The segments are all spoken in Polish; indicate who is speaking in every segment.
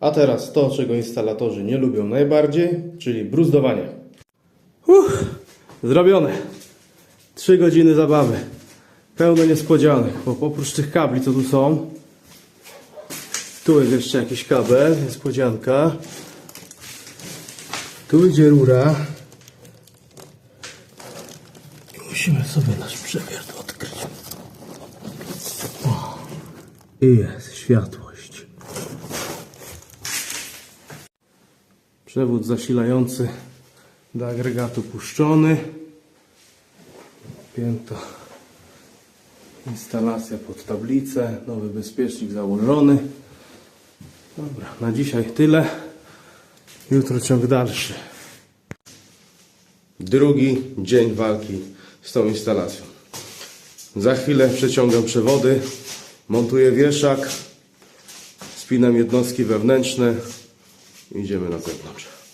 Speaker 1: A teraz to, czego instalatorzy nie lubią najbardziej, czyli bruzdowanie. Uff, zrobione. Trzy godziny zabawy. Pełno niespodzianek, bo oprócz tych kabli, co tu są, tu jest jeszcze jakiś kabel, niespodzianka. Tu idzie rura. I musimy sobie nasz przewiert odkryć. O, I jest światłość. Przewód zasilający do agregatu puszczony. Pięto. Instalacja pod tablicę. Nowy bezpiecznik założony. Dobra, na dzisiaj tyle. Jutro ciąg dalszy. Drugi dzień walki z tą instalacją. Za chwilę przeciągam przewody, montuję wieszak, spinam jednostki wewnętrzne idziemy na zewnątrz.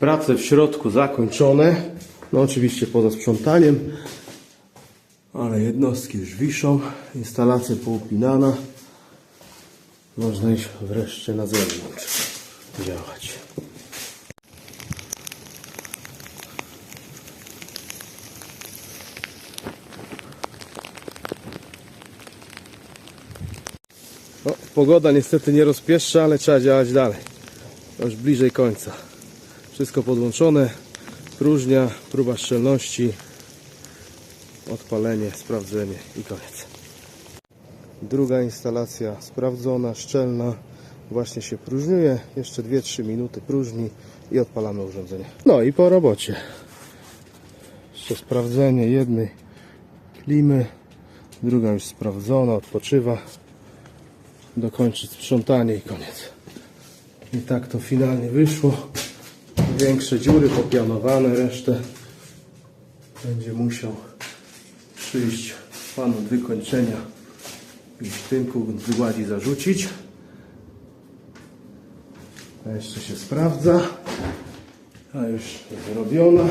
Speaker 1: Prace w środku zakończone. No oczywiście poza sprzątaniem. Ale jednostki już wiszą. Instalacja poupinana. Można iść wreszcie na zewnątrz działać. Pogoda niestety nie rozpieszcza, ale trzeba działać dalej. Już bliżej końca. Wszystko podłączone. Próżnia, próba szczelności, odpalenie, sprawdzenie i koniec. Druga instalacja sprawdzona, szczelna. Właśnie się próżniuje. Jeszcze 2-3 minuty próżni i odpalamy urządzenie. No i po robocie. Jeszcze sprawdzenie jednej klimy. Druga już sprawdzona, odpoczywa. Dokończyć sprzątanie i koniec. I tak to finalnie wyszło. Większe dziury popianowane, resztę będzie musiał przyjść pan od wykończenia i w tynku gładzi zarzucić. A jeszcze się sprawdza. A już zrobiona.